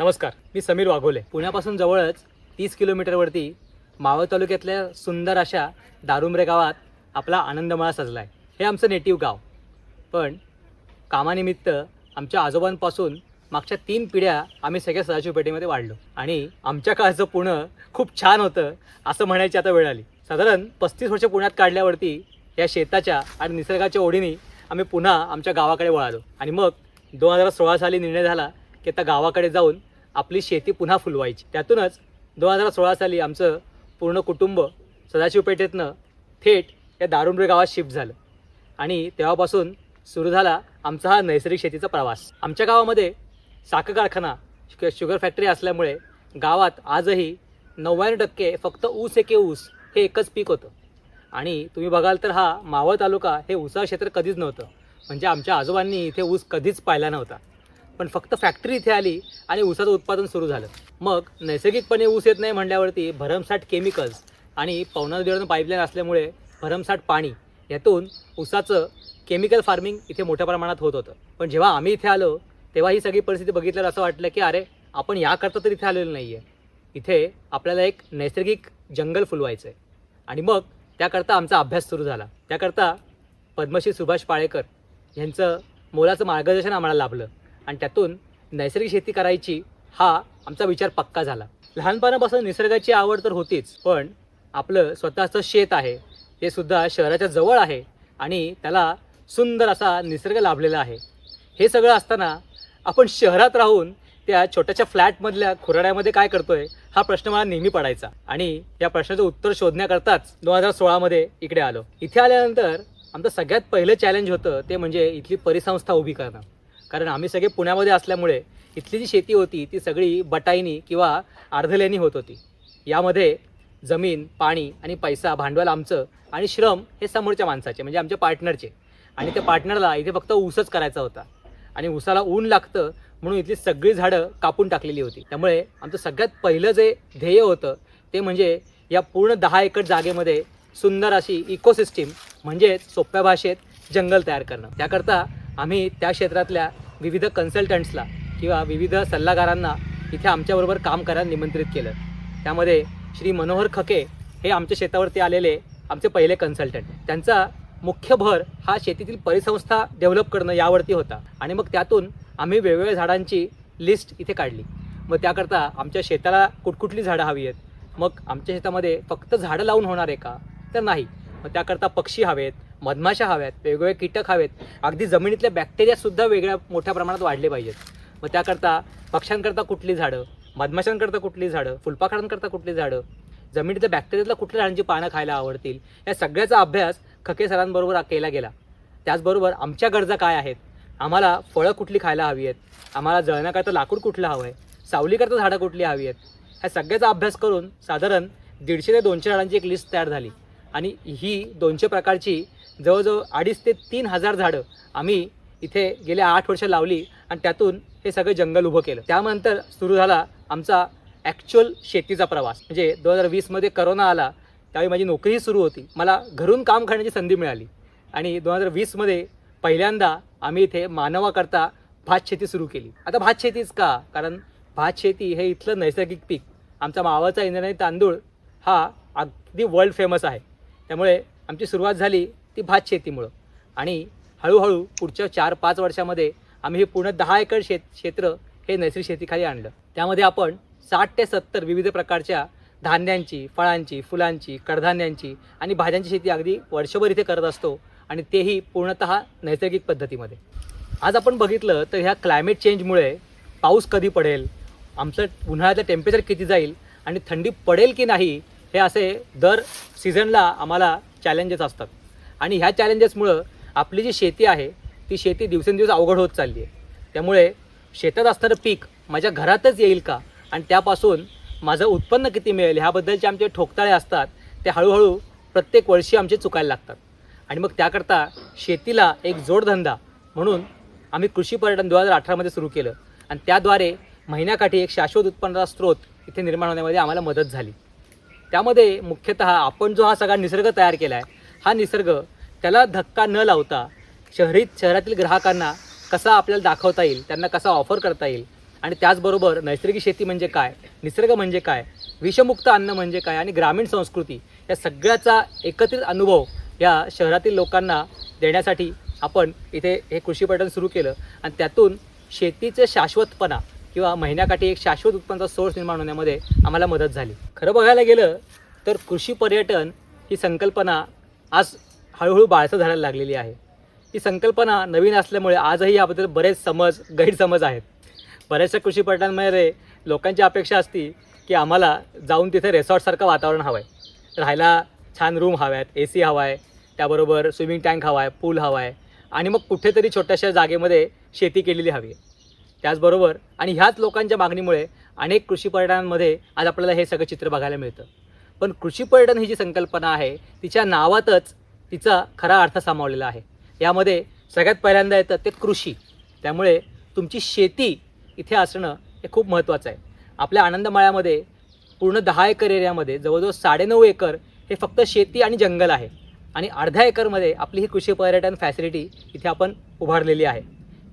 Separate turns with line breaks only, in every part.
नमस्कार मी समीर वाघोले. पुण्यापासून जवळच तीस किलोमीटरवरती मावळ तालुक्यातल्या सुंदर अशा दारुंबरे गावात आपला आनंदमळा सजला आहे हे आमचं नेटिव्ह गाव. पण कामानिमित्त आमच्या आजोबांपासून मागच्या तीन पिढ्या आम्ही सगळ्या सदाशिव पेठेमध्ये वाढलो. आणि आमच्या काळचं पुणं खूप छान होतं असं म्हणायची आता वेळ आली. साधारण पस्तीस वर्ष पुण्यात काढल्यावरती या शेताच्या आणि निसर्गाच्या ओढीने आम्ही पुन्हा आमच्या गावाकडे वळालो. आणि मग दोन हजार सोळा साली निर्णय झाला की आता गावाकडे जाऊन आपली शेती पुन्हा फुलवायची. त्यातूनच दोन हजार सोळा साली आमचं पूर्ण कुटुंब सदाशिवपेठेतनं थेट या दारुंबे गावात शिफ्ट झालं. आणि तेव्हापासून सुरू झाला आमचा हा नैसर्गिक शेतीचा प्रवास. आमच्या गावामध्ये साखर कारखाना शुगर फॅक्टरी असल्यामुळे गावात आजही नव्याण्णव टक्के फक्त ऊस एके ऊस हे एकच पीक होतं. आणि तुम्ही बघाल तर हा मावळ तालुका हे ऊसा क्षेत्र कधीच नव्हतं. म्हणजे आमच्या आजोबांनी इथे ऊस कधीच पाहिला नव्हता. पण फक्त फॅक्टरी इथे आली आणि ऊसाचं उत्पादन सुरू झालं. मग नैसर्गिकपणे ऊस येत नाही म्हणल्यावरती भरमसाठ केमिकल्स आणि पवना नदीवरून पाईपलाईन असल्यामुळे भरमसाठ पाणी यातून ऊसाचं केमिकल फार्मिंग इथे मोठ्या प्रमाणात होत होतं. पण जेव्हा आम्ही इथे आलो तेव्हा ही सगळी परिस्थिती बघितल्यावर असं वाटलं की अरे आपण याकरता तर इथे आलेलो नाही आहे इथे आपल्याला एक नैसर्गिक जंगल फुलवायचं आहे आणि मग त्याकरता आमचा अभ्यास सुरू झाला. त्याकरता पद्मश्री सुभाष पाळेकर यांचं मोलाचं मार्गदर्शन आम्हाला लाभलं. आणि त्यातून नैसर्गिक शेती करायची हा आमचा विचार पक्का झाला. लहानपणापासून निसर्गाची आवड तर होतीच पण आपलं स्वतःचं शेत आहे ते सुद्धा शहराच्या जवळ आहे आणि त्याला सुंदर असा निसर्ग लाभलेला आहे. हे सगळं असताना आपण शहरात राहून त्या छोट्याशा फ्लॅटमधल्या खुराड्यामध्ये काय करतोय हा प्रश्न मला नेहमी पडायचा आणि या प्रश्नाचं उत्तर शोधण्याकरताच दोन हजार सोळामध्ये इकडे आलो. इथे आल्यानंतर आमचं सगळ्यात पहिलं चॅलेंज होतं ते म्हणजे इथली परिसंस्था उभी करणं. कारण आम्ही सगळे पुण्यामध्ये असल्यामुळे इथली जी शेती होती ती सगळी बटाईनी किंवा अर्धल्यानी होत होती. यामध्ये जमीन पाणी आणि पैसा भांडवल आमचं आणि श्रम हे समोरच्या माणसाचे म्हणजे आमच्या पार्टनरचे. आणि त्या पार्टनरला इथे फक्त ऊसच करायचा होता. आणि ऊसाला ऊन लागतं म्हणून इथली सगळी झाडं कापून टाकलेली होती. त्यामुळे आमचं सगळ्यात पहिलं जे ध्येय होतं ते म्हणजे या पूर्ण दहा एकर जागेमध्ये सुंदर अशी इकोसिस्टीम म्हणजेच सोप्या भाषेत जंगल तयार करणं. त्याकरता आम्ही त्या क्षेत्रातल्या विविध कन्सल्टंट्सला किंवा विविध सल्लागारांना इथे आमच्याबरोबर काम करायला निमंत्रित केलं. त्यामध्ये श्री मनोहर खके हे आमच्या शेतावरती आलेले आमचे पहिले कन्सल्टंट त्यांचा मुख्य भर हा शेतीतील परिसंस्था डेव्हलप करणं यावरती होता. आणि मग त्यातून आम्ही वेगवेगळ्या झाडांची लिस्ट इथे काढली. मग त्याकरता आमच्या शेताला कुठकुठली झाडं हवी आहेत. मग आमच्या शेतामध्ये फक्त झाडं लावून होणार आहे का? तर नाही. मग त्याकरता पक्षी हवेत. मधमाशा हव्यात वेगवेगळे कीटक हवेत. अगदी जमिनीतल्या बॅक्टेरियासुद्धा वेगळ्या मोठ्या प्रमाणात वाढले पाहिजेत. मग त्याकरता पक्ष्यांकरता कुठली झाडं मधमाशांकरता कुठली झाडं फुलपाखरांकरता कुठली झाडं जमिनीतल्या बॅक्टेरियातल्या कुठल्या झाडांची पानं खायला आवडतील या सगळ्याचा अभ्यास खके सरांबरोबर केला गेला. त्याचबरोबर आमच्या गरजा काय आहेत? आम्हाला फळं कुठली खायला हवी आहेत? आम्हाला जळण्याकरता लाकूड कुठलं हवं आहे सावलीकरता झाडं कुठली हवी आहेत? ह्या सगळ्याचा अभ्यास करून साधारण दीडशे ते दोनशे झाडांची एक लिस्ट तयार झाली. आणि ही दोनशे प्रकारची जवळजवळ अडीच ते तीन हजार झाडं आम्ही इथे गेल्या आठ वर्ष लावली आणि त्यातून हे सगळं जंगल उभं केलं. त्यानंतर सुरू झाला आमचा ॲक्च्युअल शेतीचा प्रवास. म्हणजे दोन हजार वीसमध्ये करोना आला त्यावेळी माझी नोकरीही सुरू होती. मला घरून काम करण्याची संधी मिळाली. आणि दोन हजार वीसमध्ये पहिल्यांदा आम्ही इथे मानवाकरता भात शेती सुरू केली. आता भात शेतीच का? कारण भात शेती हे इथलं नैसर्गिक पीक. आमचा मावाचा इंद्रायणी तांदूळ हा अगदी वर्ल्ड फेमस आहे. त्यामुळे आमची सुरुवात झाली ती भात शेतीमुळं. आणि हळूहळू पुढच्या चार पाच वर्षामध्ये आम्ही हे पूर्ण दहा एकर शेत क्षेत्र हे नैसर्गिक शेतीखाली आणलं. त्यामध्ये आपण साठ ते सत्तर विविध प्रकारच्या धान्यांची फळांची फुलांची कडधान्यांची आणि भाज्यांची शेती अगदी वर्षभर इथे करत असतो आणि तेही पूर्णतः नैसर्गिक पद्धतीमध्ये. आज आपण बघितलं तर ह्या क्लायमेट चेंजमुळे पाऊस कधी पडेल आमचं उन्हाळ्याचं टेम्परेचर किती जाईल आणि थंडी पडेल की नाही हे असे दर सीझनला आम्हाला चॅलेंजेस असतात. आणि ह्या चॅलेंजेसमुळं आपली जी शेती आहे ती शेती दिवसेंदिवस अवघड होत चालली आहे. त्यामुळे शेतात असणारं पीक माझ्या घरातच येईल का? आणि त्यापासून माझं उत्पन्न किती मिळेल? ह्याबद्दलचे आमचे ठोकताळे असतात. ते हळूहळू प्रत्येक वर्षी आमचे चुकायला लागतात. आणि मग त्याकरता शेतीला एक जोडधंदा म्हणून आम्ही कृषी पर्यटन दोन हजार अठरामध्ये सुरू केलं. आणि त्याद्वारे महिन्याकाठी एक शाश्वत उत्पन्नाचा स्रोत इथे निर्माण होण्यामध्ये आम्हाला मदत झाली. त्यामध्ये मुख्यतः आपण जो हा सगळा निसर्ग तयार केला आहे हा निसर्ग त्याला धक्का न लावता शहरीत शहरातील ग्राहकांना कसा आपल्याला दाखवता येईल त्यांना कसा ऑफर करता येईल आणि त्याचबरोबर नैसर्गिक शेती म्हणजे काय निसर्ग म्हणजे काय विषमुक्त अन्न म्हणजे काय आणि ग्रामीण संस्कृती या सगळ्याचा एकत्रित अनुभव या शहरातील लोकांना देण्यासाठी आपण इथे हे कृषी पर्यटन सुरू केलं. आणि त्यातून शेतीचं शाश्वतपणा किंवा महिन्याकाठी एक शाश्वत उत्पन्नाचा सोर्स निर्माण होण्यामध्ये आम्हाला मदत झाली. खरं बघायला गेलं तर कृषी पर्यटन ही संकल्पना आज हळूहळू बाळसं झाडायला लागलेली आहे. ही संकल्पना नवीन असल्यामुळे आजही याबद्दल बरेच समज गैरसमज आहेत. बऱ्याचशा कृषी पर्यटनामध्ये लोकांची अपेक्षा असती की आम्हाला जाऊन तिथे रेसॉर्टसारखं वातावरण हवं आहे राहायला छान रूम हव्या आहेत ए सी हवा आहे त्याबरोबर स्विमिंग टँक हवा आहे पूल हवा आहे आणि मग कुठेतरी छोट्याशा जागेमध्ये शेती केलेली हवी आहे. त्याचबरोबर आणि ह्याच लोकांच्या मागणीमुळे अनेक कृषी पर्यटनांमध्ये आज आपल्याला हे सगळं चित्र बघायला मिळतं. पण कृषी पर्यटन ही जी संकल्पना आहे तिच्या नावातच तिचा खरा अर्थ सामावलेला आहे. यामध्ये सगळ्यात पहिल्यांदा येतं ते कृषी. त्यामुळे तुमची शेती इथे असणं हे खूप महत्त्वाचं आहे. आपल्या आनंदमाळ्यामध्ये पूर्ण दहा एकर एरियामध्ये जवळजवळ साडेनऊ एकर हे फक्त शेती आणि जंगल आहे. आणि अर्ध्या एकरमध्ये आपली ही कृषी पर्यटन फॅसिलिटी इथे आपण उभारलेली आहे.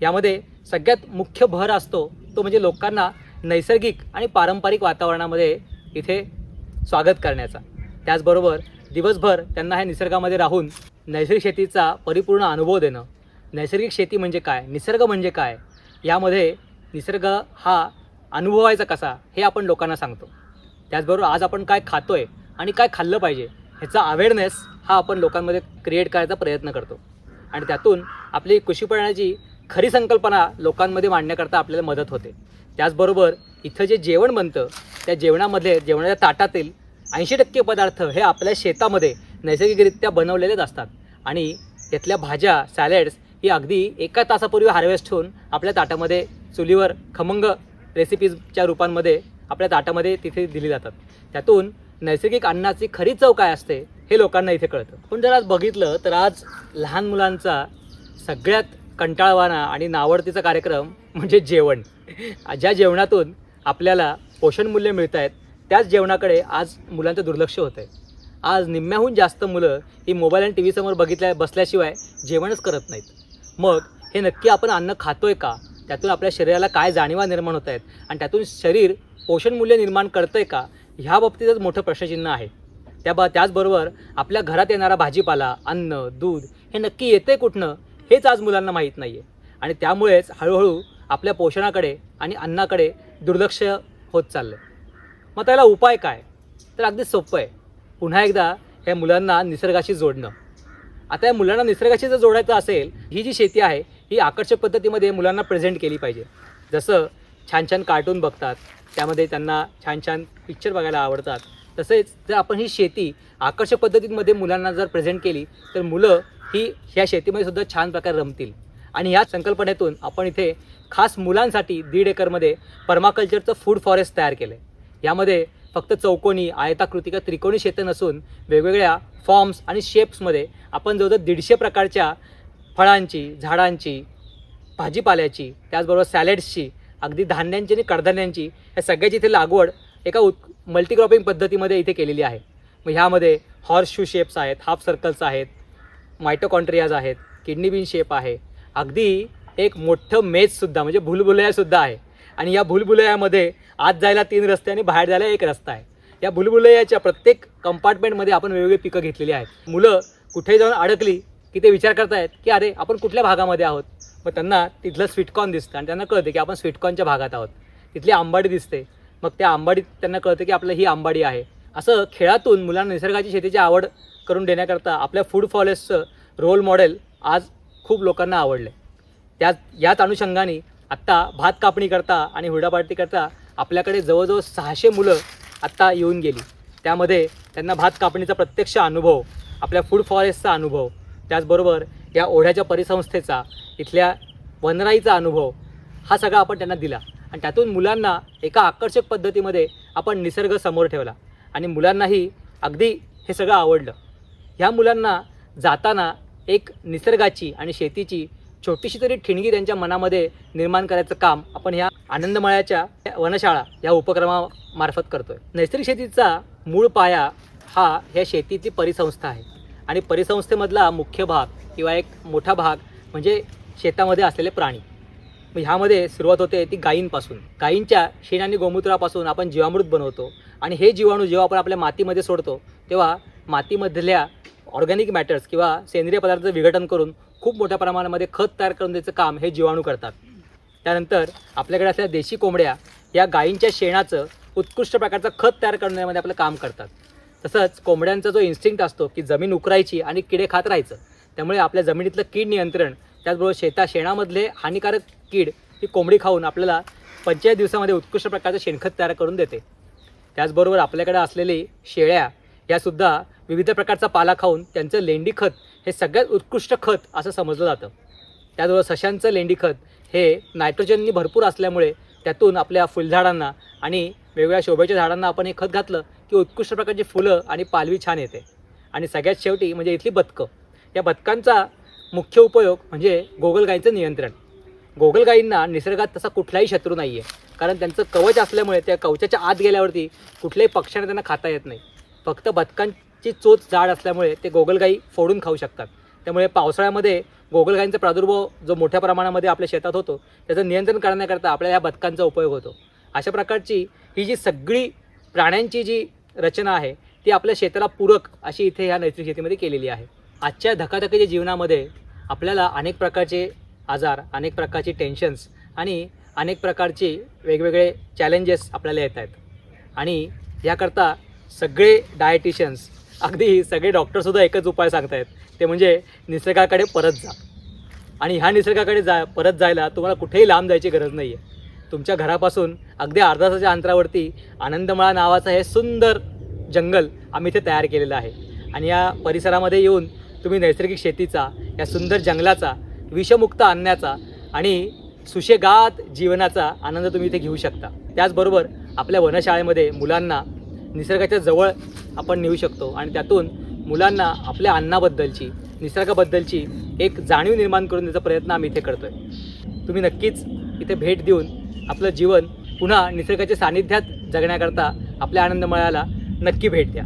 यामध्ये सगळ्यात मुख्य भर असतो तो म्हणजे लोकांना नैसर्गिक आणि पारंपरिक वातावरणामध्ये इथे स्वागत करण्याचा. त्याचबरोबर दिवसभर त्यांना ह्या निसर्गामध्ये राहून नैसर्गिक शेतीचा परिपूर्ण अनुभव देणं. नैसर्गिक शेती म्हणजे काय? निसर्ग म्हणजे काय? यामध्ये निसर्ग हा अनुभवायचा कसा? हे आपण लोकांना सांगतो. त्याचबरोबर आज आपण काय खातोय आणि काय खाल्लं पाहिजे ह्याचा अवेअरनेस हा आपण लोकांमध्ये क्रिएट करायचा प्रयत्न करतो. आणि त्यातून आपली कृषी खरी संकल्पना लोकांमध्ये मांडण्याकरता आपल्याला मदत होते. त्याचबरोबर इथं जे जेवण बनतं त्या जेवणामध्ये जेवणाच्या ताटातील ऐंशी टक्के पदार्थ हे आपल्या शेतामध्ये नैसर्गिकरित्या बनवलेलेच असतात. आणि त्यातल्या भाज्या सॅलेड्स ही अगदी एका तासापूर्वी हार्वेस्ट होऊन आपल्या ताटामध्ये चुलीवर खमंग रेसिपीजच्या रूपांमध्ये आपल्या ताटामध्ये तिथे दिली जातात. त्यातून नैसर्गिक अन्नाची खरी चव काय असते हे लोकांना इथे कळतं. पण जर आज बघितलं तर आज लहान मुलांचा सगळ्यात कंटाळवाणा आणि नावडतीचा कार्यक्रम म्हणजे जेवण. ज्या जेवणातून आपल्याला पोषण मूल्य मिळत आहेत त्याच जेवणाकडे आज मुलांचं दुर्लक्ष होतं आहे आज निम्म्याहून जास्त मुलं ही मोबाईल आणि टी व्हीसमोर बघितल्या बसल्याशिवाय जेवणच करत नाहीत. मग हे नक्की आपण अन्न खातोय का? त्यातून आपल्या शरीराला काय जाणीवा निर्माण होत आहेत आणि त्यातून शरीर पोषण मूल्य निर्माण आहे का? ह्या बाबतीतच मोठं प्रश्नचिन्ह आहे. त्या बा त्याचबरोबर आपल्या घरात येणारा भाजीपाला अन्न दूध हे नक्की येतं आहे कुठनं? हेच आज मुलांना माहीत नाही आहे आणि त्यामुळेच हळूहळू आपल्या पोषणाकडे आणि अन्नाकडे दुर्लक्ष होत चाललं आहे मग त्याला उपाय काय? तर अगदी सोपं आहे. पुन्हा एकदा ह्या मुलांना निसर्गाशी जोडणं. आता या मुलांना निसर्गाशी जर जोडायचं असेल ही जी शेती आहे ही आकर्षक पद्धतीमध्ये मुलांना प्रेझेंट केली पाहिजे. जसं छान छान कार्टून बघतात त्यामध्ये त्यांना छान छान पिक्चर बघायला आवडतात. तसेच जर आपण ही शेती आकर्षक पद्धतीमध्ये मुलांना जर प्रेझेंट केली तर मुलं ही ह्या शेतीमध्ये सुद्धा छान प्रकारे रमतील. आणि ह्या संकल्पनेतून आपण इथे खास मुलांसाठी दीड एकरमध्ये पर्माकल्चरचं फूड फॉरेस्ट तयार केलं आहे यामध्ये फक्त चौकोनी आयताकृती किंवा त्रिकोणी शेतं नसून वेगवेगळ्या फॉर्म्स आणि शेप्समध्ये आपण जवळजवळ दीडशे प्रकारच्या फळांची झाडांची भाजीपाल्याची त्याचबरोबर सॅलेड्सची अगदी धान्यांची आणि कडधान्यांची या सगळ्याची इथे लागवड एका उत् मल्टीक्रॉपिंग पद्धतीमध्ये इथे केलेली आहे. मग ह्यामध्ये हॉर्स शू शेप्स आहेत हाफ सर्कल्स आहेत मायटोकॉन्ट्रियाज आहेत किडनी बीन शेप आहे. अगदी एक मोठं मेजसुद्धा म्हणजे भुलभुलयासुद्धा आहे. आणि या भुलभुलयामध्ये आत जायला तीन रस्ते आणि बाहेर जायला एक रस्ता आहे. या भुलभुलयाच्या प्रत्येक कंपार्टमेंटमध्ये आपण वेगवेगळी पिकं घेतलेली आहेत. मुलं कुठे जाऊन अडकली की ते विचार करतायत की अरे आपण कुठल्या भागामध्ये आहोत? मग त्यांना तिथलं स्वीटकॉर्न दिसतं आणि त्यांना कळतं की आपण स्वीटकॉर्नच्या भागात आहोत. तिथली आंबाडी दिसते. मग त्या आंबाडीत त्यांना कळतं की आपलं ही आंबाडी आहे. असं खेळातून मुलांना निसर्गाची शेतीची आवड करून देण्याकरता आपल्या फूड फॉरेस्टचं रोल मॉडेल आज खूप लोकांना आवडलं त्याच याच अनुषंगाने आत्ता भात कापणी करता आणि हुरडापार्टी करता आपल्याकडे जवळजवळ सहाशे मुलं आत्ता येऊन गेली. त्यामध्ये त्यांना भात कापणीचा प्रत्यक्ष अनुभव आपल्या फूड फॉरेस्टचा अनुभव त्याचबरोबर या ओढ्याच्या परिसंस्थेचा इथल्या वनराईचा अनुभव हा सगळा आपण त्यांना दिला. आणि त्यातून मुलांना एका आकर्षक पद्धतीमध्ये आपण निसर्ग समोर ठेवला. आणि मुलांनाही अगदी हे सगळं आवडलं. ह्या मुलांना जाताना एक निसर्गाची आणि शेतीची छोटीशी तरी ठिणगी त्यांच्या मनामध्ये निर्माण करायचं काम आपण ह्या आनंदमळ्याच्या वनशाळा या उपक्रमामार्फत करतोय. नैसर्गिक शेतीचा मूळ पाया हा ह्या शेतीची परिसंस्था आहे. आणि परिसंस्थेमधला मुख्य भाग किंवा एक मोठा भाग म्हणजे शेतामध्ये असलेले प्राणी. मग ह्यामध्ये सुरुवात होते ती गायींपासून. गायींच्या शेण आणि गोमूत्रापासून आपण जीवामृत बनवतो आणि हे जीवाणू जेव्हा आपण आपल्या मातीमध्ये सोडतो तेव्हा मातीमधल्या ऑर्गॅनिक मॅटर्स किंवा सेंद्रिय पदार्थ विघटन करून खूप मोठ्या प्रमाणामध्ये खत तयार करून द्यायचं काम हे जीवाणू करतात. त्यानंतर आपल्याकडे असलेल्या देशी कोंबड्या या गायींच्या शेणाचं उत्कृष्ट प्रकारचं खत तयार करण्यामध्ये आपलं काम करतात. तसंच कोंबड्यांचा जो इन्स्टिंक्ट असतो की जमीन उकरायची आणि किडे खात राहायचं त्यामुळे आपल्या जमिनीतलं कीड नियंत्रण त्याचबरोबर शेता शेणामधले हानिकारक कीड ही कोंबडी खाऊन आपल्याला पंचेचाळीस दिवसामध्ये उत्कृष्ट प्रकारचं शेणखत तयार करून देते. त्याचबरोबर आपल्याकडे असलेली शेळ्या यासुद्धा विविध प्रकारचा पाला खाऊन त्यांचं लेंडी खत हे सगळ्यात उत्कृष्ट खत असं समजलं जातं. त्याचबरोबर सशांचं लेंडी खत हे नायट्रोजननी भरपूर असल्यामुळे त्यातून आपल्या फुलझाडांना आणि वेगवेगळ्या शोभेच्या झाडांना आपण हे खत घातलं की उत्कृष्ट प्रकारची फुलं आणि पालवी छान येते. आणि सगळ्यात शेवटी म्हणजे इथली बदकं. या बदकांचा मुख्य उपयोग म्हणजे गोगलगाईंचं नियंत्रण. गोगलगाईंना निसर्गात तसा कुठलाही शत्रू नाही आहे कारण त्यांचं कवच असल्यामुळे त्या कवचाच्या आत गेल्यावरती कुठल्याही पक्ष्यांना त्यांना खाता येत नाही. फक्त ची चोच जाड असल्यामुळे ते गोगलगाई फोडून खाऊ शकतात. त्यामुळे पावसाळ्यामध्ये गोगलगाईंचा प्रादुर्भाव जो मोठ्या प्रमाणामध्ये आपल्या शेतात होतो त्याचं नियंत्रण करण्याकरता आपल्याला ह्या बदकांचा उपयोग होतो. अशा प्रकारची ही जी सगळी प्राण्यांची जी रचना आहे ती आपल्या शेताला पूरक अशी इथे ह्या नैसर्गिक शेतीमध्ये केलेली आहे. आजच्या धकाधकीच्या जीवनामध्ये आपल्याला अनेक प्रकारचे आजार अनेक प्रकारची टेन्शन्स आणि अनेक प्रकारचे वेगवेगळे चॅलेंजेस आपल्याला येत आहेत. आणि याकरता सगळे डायटिशियन्स अगदी सगळे डॉक्टरसुद्धा एकच उपाय सांगतायत. ते म्हणजे निसर्गाकडे परत जा. आणि ह्या निसर्गाकडे जा परत जायला तुम्हाला कुठेही लांब जायची गरज नाही आहे तुमच्या घरापासून अगदी अर्धा तासाच्या अंतरावरती आनंदमळा नावाचं हे सुंदर जंगल आम्ही इथे तयार केलेलं आहे. आणि या परिसरामध्ये येऊन तुम्ही नैसर्गिक शेतीचा या सुंदर जंगलाचा विषमुक्त आणण्याचा आणि सुशेगात जीवनाचा आनंद तुम्ही इथे घेऊ शकता. त्याचबरोबर आपल्या वनशाळेमध्ये मुलांना निसर्गाच्या जवळ आपण नेऊ शकतो. आणि त्यातून मुलांना आपल्या अन्नाबद्दलची निसर्गाबद्दलची एक जाणीव निर्माण करून देण्याचा प्रयत्न आम्ही इथे करतो आहे तुम्ही नक्कीच इथे भेट देऊन आपलं जीवन पुन्हा निसर्गाच्या सानिध्यात जगण्याकरता आपल्या आनंदमळाला नक्की भेट द्या.